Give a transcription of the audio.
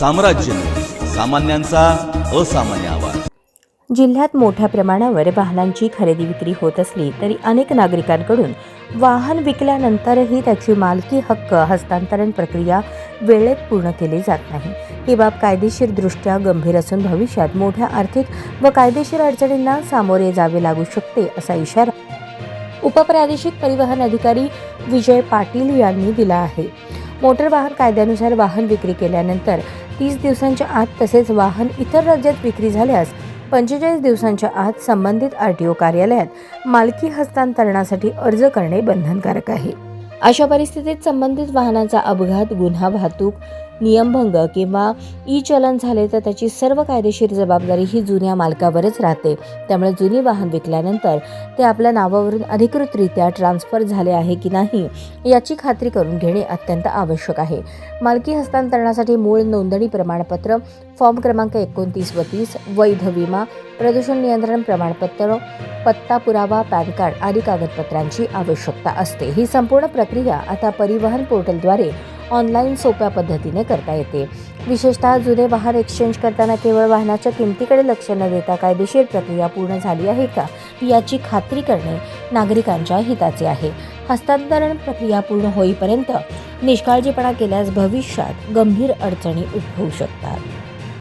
साम्राज्य. सामान्यांचा असामान्य आवाज. जिल्ह्यात मोठ्या प्रमाणावर वाहनांची खरेदी विक्री होत असली तरी अनेक नागरिकांकडून वाहन विकल्यानंतरही त्याची मालकी हक्क हस्तांतरण प्रक्रिया वेळेत पूर्ण केली जात नाही. ही बाब कायदेशीरदृष्ट्या गंभीर असून भविष्यात मोठ्या आर्थिक व कायदेशीर अडचणींना सामोरे जावे लागू शकते असा इशारा उपप्रादेशिक परिवहन अधिकारी विजय पाटील यांनी दिला आहे. मोटर वाहन कायद्यानुसार वाहन विक्री केल्यानंतर तीस दिवसांच्या आत तसेच वाहन इतर राज्यात विक्री झाल्यास पंचेचाळीस दिवसांच्या आत संबंधित आर टी ओ कार्यालयात मालकी हस्तांतरणासाठी अर्ज करणे बंधनकारक आहे. अशा परिस्थितीत संबंधित वाहनाचा अपघात गुन्हा वाहतूक नियमभंग किंवा ई चलन झाले तर त्याची सर्व कायदेशीर जबाबदारी ही जुन्या मालकावरच राहते. त्यामुळे जुनी वाहन विकल्यानंतर ते आपल्या नावावरून अधिकृतरित्या ट्रान्सफर झाले आहे की नाही याची खात्री करून घेणे अत्यंत आवश्यक आहे. मालकी हस्तांतरणासाठी मूळ नोंदणी प्रमाणपत्र फॉर्म क्रमांक एकोणतीस व तीस वैध विमा प्रदूषण नियंत्रण प्रमाणपत्र पत्ता पुरावा पॅन कार्ड आदी कागदपत्रांची आवश्यकता असते. ही संपूर्ण प्रक्रिया आता परिवहन पोर्टलद्वारे ऑनलाईन सोप्या पद्धतीने करता येते. विशेषतः जुने वाहन एक्सचेंज करताना केवळ वाहनाच्या किमतीकडे लक्ष न देता कायदेशीर प्रक्रिया पूर्ण झाली आहे का याची खात्री करणे नागरिकांच्या हिताचे आहे. हस्तांतरण प्रक्रिया पूर्ण होईपर्यंत निष्काळजीपणा केल्यास भविष्यात गंभीर अडचणी उद्भवू शकतात.